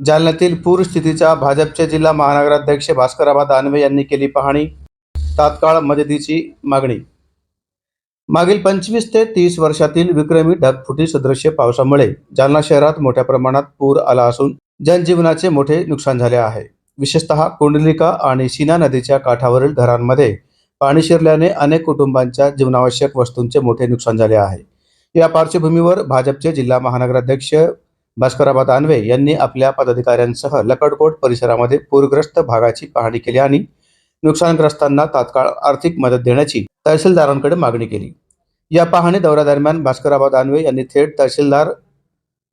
जालन्यातील पूरस्थितीचा भाजपचे जिल्हा महानगराध्यक्ष भास्कराबा दानवे यांनी केली पाहणी. तात्काळ मदतीची मागणी. मागील पंचवीस ते तीस वर्षातील विक्रमी ढगफुटी सदृश्य पावसामुळे जालना शहरात मोठ्या प्रमाणात पूर आला असून जनजीवनाचे मोठे नुकसान झाले आहे. विशेषतः कुंडलिका आणि सीना नदीच्या काठावरील घरांमध्ये पाणी शिरल्याने अनेक कुटुंबांच्या जीवनावश्यक वस्तूंचे मोठे नुकसान झाले आहे. या पार्श्वभूमीवर भाजपचे जिल्हा महानगराध्यक्ष भास्कराबा दानवे यांनी आपल्या पदाधिकाऱ्यांसह लकडकोट परिसरामध्ये पूरग्रस्त भागाची पाहणी केली आणि नुकसानग्रस्तांना तात्काळ आर्थिक मदत देण्याची तहसीलदारांकडे मागणी केली. या पाहणी दौऱ्यादरम्यान भास्कराबा दानवे यांनी थेट तहसीलदार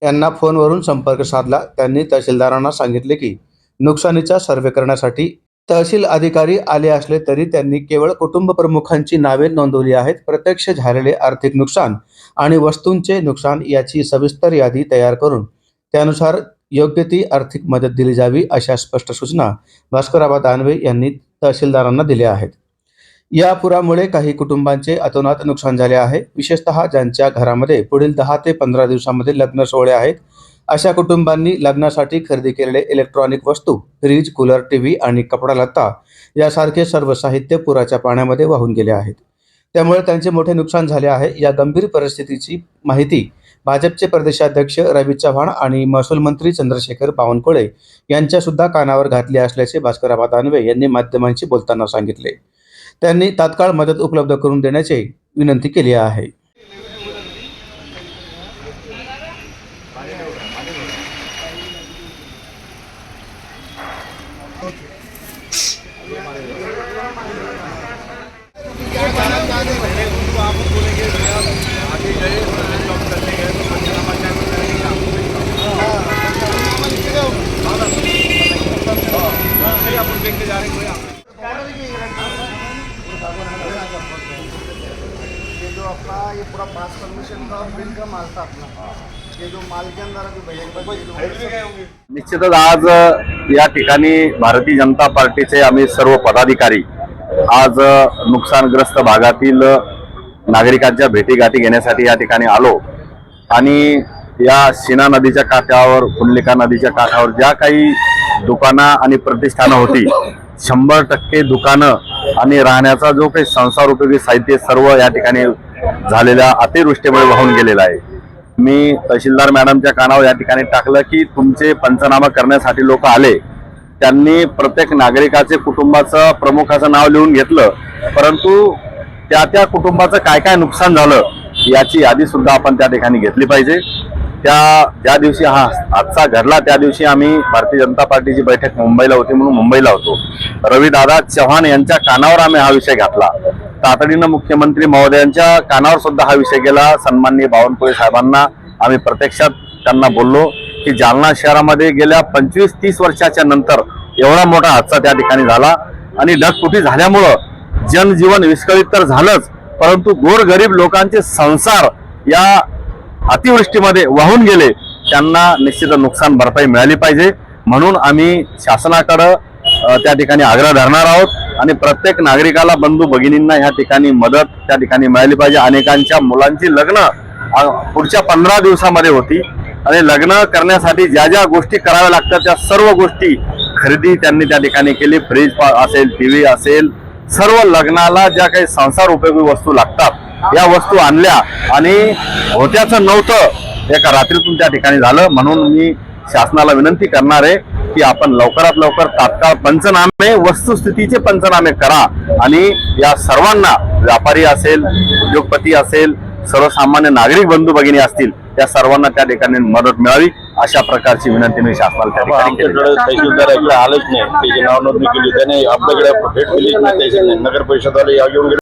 यांना फोनवरून संपर्क साधला. त्यांनी तहसीलदारांना सांगितले की नुकसानीचा सर्वे करण्यासाठी तहसील अधिकारी आले असले तरी त्यांनी केवळ कुटुंब प्रमुखांची नावे नोंदवली आहेत. प्रत्यक्ष झालेले आर्थिक नुकसान आणि वस्तूंचे नुकसान याची सविस्तर यादी तयार करून त्यानुसार योग्य ती आर्थिक मदत दिली जावी अशा स्पष्ट सूचना भास्कराबा दानवे यांनी तहसीलदारांना दिल्या आहेत. या पुरामुळे काही कुटुंबांचे अतोनात नुकसान झाले आहे. विशेषतः ज्यांच्या घरामध्ये पुढील दहा ते पंधरा दिवसामध्ये लग्न सोहळे आहेत अशा कुटुंबांनी लग्नासाठी खरेदी केलेले इलेक्ट्रॉनिक वस्तू फ्रीज कूलर टीव्ही आणि कपडा लत्ता यासारखे सर्व साहित्य पुराच्या पाण्यामध्ये वाहून गेले आहेत. त्यामुळे त्यांचे मोठे नुकसान झाले आहे. या गंभीर परिस्थितीची माहिती भाजपचे प्रदेशाध्यक्ष रवी चव्हाण आणि महसूल मंत्री चंद्रशेखर बावनकुळे यांच्या सुद्धा कानावर घातली असल्याचे भास्करराव दानवे यांनी माध्यमांशी बोलताना सांगितले त्यांनी तात्काळ मदत उपलब्ध करून देण्याची विनंती केली आहे Okay. पास परमिशन का बिल का माल था अपना ये जो माल के अंदर अभी भैया निश्चितच आज या ठिकाणी भारतीय जनता पार्टीचे आम्ही सर्व पदाधिकारी आज नुकसानग्रस्त भागातील नागरिकांच्या भेटीगाठी घेण्यासाठी या ठिकाणी आलो. आणि या सीना नदीच्या काठावर कुंडलिका नदीच्या काठावर ज्या काही दुकानं आणि प्रतिष्ठानं होती शंभर टक्के दुकानं आणि राहण्याचा जो काही संसार उपयोगी साहित्य सर्व या ठिकाणी झालेल्या अतिवृष्टीमुळे वाहून गेलेला आहे. मी तहसीलदार मॅडमच्या कानावर या ठिकाणी टाकलं की तुमचे पंचनामा करण्यासाठी लोक आले. त्यांनी प्रत्येक नागरिकाचे कुटुंबाचं प्रमुखाचं नाव लिहून घेतलं. परंतु त्या त्या कुटुंबाचं काय काय नुकसान झालं याची यादी सुद्धा आपण त्या ठिकाणी घेतली पाहिजे. त्या ज्या दिवशी हा हादसा घडला त्या दिवशी आम्ही भारतीय जनता पार्टीची बैठक मुंबईला होती म्हणून मुंबईला होतो. रविदादा चव्हाण यांच्या कानावर आम्ही हा विषय घातला. तातडीनं मुख्यमंत्री महोदयांच्या कानावर सुद्धा हा विषय गेला. सन्माननीय बावनकुळे साहेबांना आम्ही प्रत्यक्षात त्यांना बोललो की जालना शहरामध्ये गेल्या पंचवीस तीस वर्षाच्या नंतर एवढा मोठा हादसा त्या ठिकाणी झाला आणि ढगफुटी झाल्यामुळं जनजीवन विस्कळीत तर झालंच परंतु गोरगरीब लोकांचे संसार या अतिवृष्टीमध्ये वाहून गेले त्यांना निश्चित नुकसान भरपाई मिळाली पाहिजे. म्हणून आम्ही शासनाकडं त्या ठिकाणी आग्रह धरणार आहोत. आणि प्रत्येक नागरिकाला बंधू भगिनींना ह्या ठिकाणी मदत त्या ठिकाणी मिळाली पाहिजे. अनेकांच्या मुलांची लग्न पुढच्या पंधरा दिवसामध्ये होती. आणि लग्न करण्यासाठी ज्या ज्या गोष्टी कराव्या लागतात त्या सर्व गोष्टी खरेदी त्यांनी त्या ठिकाणी केली. फ्रीज असेल असेल टीव्ही असेल सर्व लग्नाला ज्या काही संसार उपयोगी वस्तू लागतात या वस्तू आणल्या. आणि होत्याचं नव्हतं. एका रात्रीतून त्या ठिकाणी झालं. म्हणून मी शासनाला विनंती करणार आहे की आपण लवकरात लवकर तात्काळ पंचनामे वस्तुस्थितीचे पंचनामे करा. आणि या सर्वांना व्यापारी असेल उद्योगपती असेल सर्वसामान्य नागरिक बंधू भगिनी असतील त्या सर्वांना त्या ठिकाणी मदत मिळावी अशा प्रकारची विनंती मी शासनाला त्या ठिकाणी केली. आमच्याकडे तहसीलदार इकडे नाही. त्याची नाव नोंदणी केली त्याने आपल्याकडे भेट दिली नाही नगर परिषदवाले या घेऊन